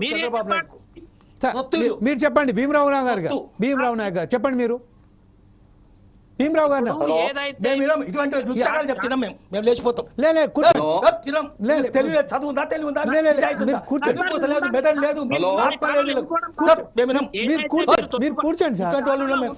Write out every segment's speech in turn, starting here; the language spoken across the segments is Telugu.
మీరు చంద్రబాబు నాయుడు మీరు చెప్పండి భీమరావు గారు గారు. భీమరావు నాయక్ గారు చెప్పండి మీరు. భీమరావు గారు మేము ఇటువంటి చెప్తున్నాం మేము. మేము లేచిపోతాం. తెలివి లేదు, చదువు ఉందా తెలివి ఉందా లే, లే, లే. నిజాయితీ ఉందా? మీరు కూర్చోండి. చదువుకోసం లేదు మెదడు లేదు. ఆత్మ. మీరు కూర్చోండి మీరు కూర్చోండి సార్. ఇటువంటి వాళ్ళు మేము.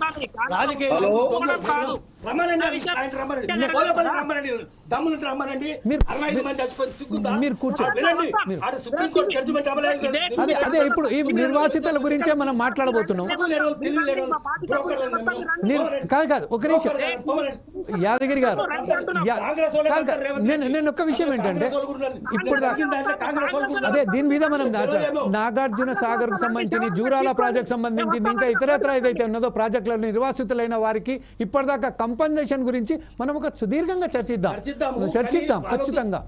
మీరు- పోలేపల్లి రమ్మనండి. దమ్ములు రమ్మనండి. మీరు- అరవై ఐదు మంది చచ్చిపోయి సిగ్గుందా? మీరు కూర్చోండి. ఆ, వినండి. ఆడ సుప్రీంకోర్టు జడ్జిమెంట్ అమలైంది అదే అదే ఇప్పుడు ఈ నిర్వాసితుల గురించే మనం మాట్లాడబోతున్నాం. కాదు కాదు ఒక నిమిషం బ్రోకర్లను పోమనండి. యాదగిరి గారు నేను. నేను ఒక్క విషయం ఏంటంటే. ఇప్పుడు అదే. దీని మీద మనం. నాగార్జున సాగర్కు సంబంధించి జూరాల ప్రాజెక్ట్ సంబంధించింది ఇంకా ఇతరత్ర ఏదైతే ఉన్నదో ప్రాజెక్టులో నిర్వాసితులైన వారికి ఇప్పటిదాకా కంపన్సేషన్ గురించి మనం ఒక సుదీర్ఘంగా చర్చిద్దాం. చర్చిద్దాం ఖచ్చితంగా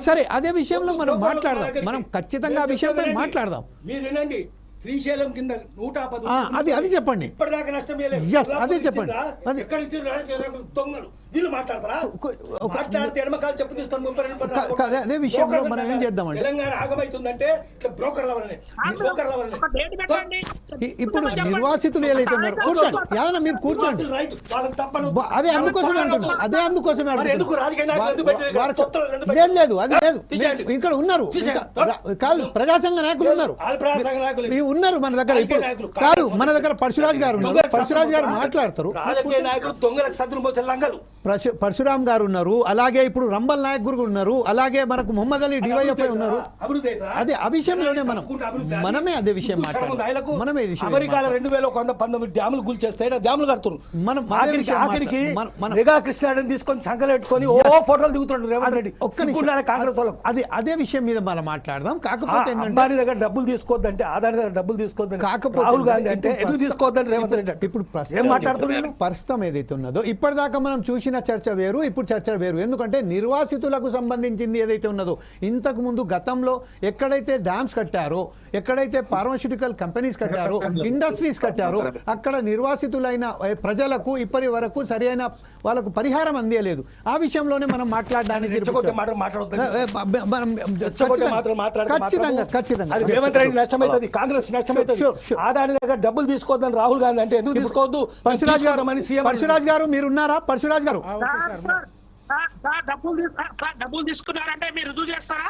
సరే అదే విషయంలో మనం మాట్లాడదాం. మనం ఖచ్చితంగా ఆ విషయంపై మాట్లాడదాం మీరు వినండి శ్రీశైలం కింద నూట పది అది- అది చెప్పండి. ఇప్పటిదాకా నష్టం ఏలేదు. Yes, ఇలా అదే చెప్పండి. అది- ఎక్కడ దొంగలు. వీళ్ళు మాట్లాడతారా? మాట్లాడితే ఎడమకాలు చెప్పు ముప్పై రెండు అదే- విషయంలో బ్రోకర్ల మనం ఏం వల్లనే. చేద్దామంటే- తెలంగాణ ఆగమైతుందంటే ఇట్లా బ్రోకర్ల వల్లనే. ఈ బ్రోకర్ల వల్లనే. ఒక డేట్ పెట్టండి. ఇ- ఇప్పుడు నిర్వాసితులు ఏదైతే ఉన్నారో కూర్చోండి. మీరు కూర్చోండి. రైట్. తప్పను. బ- అదే అందుకోసమే అదే అందుకోసమే. ఎందుకు రాజకీయ లేదు లేదు. అది లేదు ఇక్కడ ఉన్నారు. కాదు ప్రజాసంఘ నాయకులు ఉన్నారు. ఉన్నారు మన దగ్గర ఇప్పుడు. కాదు మన దగ్గర పరశురాజ్ గారు ఉన్నారు. పరశురాజ్ గారు మాట్లాడతారు. పరశురామ్ గారు ఉన్నారు. అలాగే ఇప్పుడు రంబల్ నాయక్ గురు ఉన్నారు. అలాగే మనకు మొహమ్మద్ అలీ డివైఎఫ్ఐ ఉన్నారు? అదే ఆ విషయంలోనే మనం. మనమే అదే విషయం? మాట్లాడాలి. మనమే అమెరికాలో రెండు వేల వంద పంతొమ్మిది డ్యాములు కూల్చేస్తే ఈడ డ్యాములు కడుతున్నారు. మనం ఆఖరికి మెగా కృష్ణారెడ్డిని తీసుకొని సంకలు పెట్టుకొని ఓ ఫోటోలు దిగుతున్నాడు రేవంత్ రెడ్డి. ఒక్క కాంగ్రెస్ వాళ్ళకు. అదే అదే విషయం మీద మనం మాట్లాడదాం. కాకపోతే దగ్గర డబ్బులు తీసుకోవద్దంటే ఆదాని దగ్గర డబ్బులు తీసుకోవద్దని. కాకపోతే రాహుల్ గాంధీ అంటే ఎందుకు ప్రస్తుతం- తీసుకోవద్దని రేవంత్ రెడ్డి అంటే ఇప్పుడు ఏం మాట్లాడుతున్నాను ప్రస్తుతం ఏదైతే ఉన్నదో ఇప్పటిదాకా మనం చూసిన చర్చ వేరు ఇప్పుడు చర్చ వేరు. ఎందుకంటే నిర్వాసితులకు సంబంధించింది ఏదైతే ఉన్నదో ఇంతకు ముందు గతంలో ఎక్కడైతే డ్యామ్స్ కట్టారో ఎక్కడైతే ఫార్మాస్యూటికల్ కంపెనీస్ కట్టారో ఇండస్ట్రీస్ కట్టారో అక్కడ నిర్వాసితులైన ప్రజలకు ఇప్పటి వరకు సరైన వాళ్ళకు పరిహారం అందియలేదు ఆ విషయంలోనే మనం మాట్లాడడానికి ఖచ్చితంగా ఖచ్చితంగా అది రేవంత్ రెడ్డి నష్టమైతుంది కాంగ్రెస్ నష్టమైతుంది. ఆదాని దగ్గర డబ్బులు తీసుకోవద్దని రాహుల్ గాంధీ అంటే ఎందుకు తీసుకోవద్దు? పరశురాజ్ గారు పరశురాజ్ గారు మీరున్నారా? పరశురాజ్ గారు. సార్, సార్, సార్, సార్, డబ్బులు తీసుకున్నారంటే మీరు రుజువు చేస్తారా?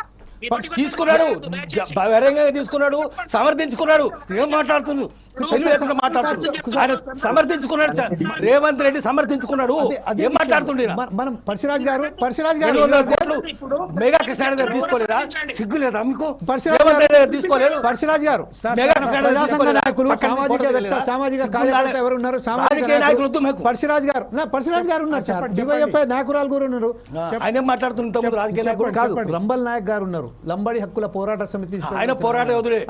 తీసుకున్నాడు. దయచేసి. బహిరంగ తీసుకున్నాడు. సమర్థించుకున్నాడు. ఏం మాట్లాడుతుంది తెలివి లేకుండా మాట్లాడుతుంది ఆయన సమర్థించుకున్నాడు సార్. రేవంత్ రెడ్డి సమర్థించుకున్నాడు. అదే- ఏం. మాట్లాడుతుండే? మన- మనం పరశురాజ్ గారు పరశురాజ్ గారు ఇప్పుడు మెగా కృష్ణారెడ్డి గారు తీసుకోలేదా? సిగ్గు లేదా మీకు? గారు గారు తీసుకోలేదు. పరశురాజ్ గారు గారు? నాయకులు సామాజిక? సామాజిక కార్యకర్త. ఎవరు ఉన్నారు సామాజిక నాయకులు. పరశురాజ్ గారు నా పరశురాజ్ గారు ఉన్నారు సార్. డివైఎఫ్ఐ నాయకురాలు కూడా ఉన్నారు. ఆయన ఏం మాట్లాడుతుంటాం రాజకీయ నాయకుడు కాదు రంబల్ నాయక్ గారు ఉన్నారు. లంబడి హక్కుల పోరాట సమితి ఆయన పోరాట యోధుడే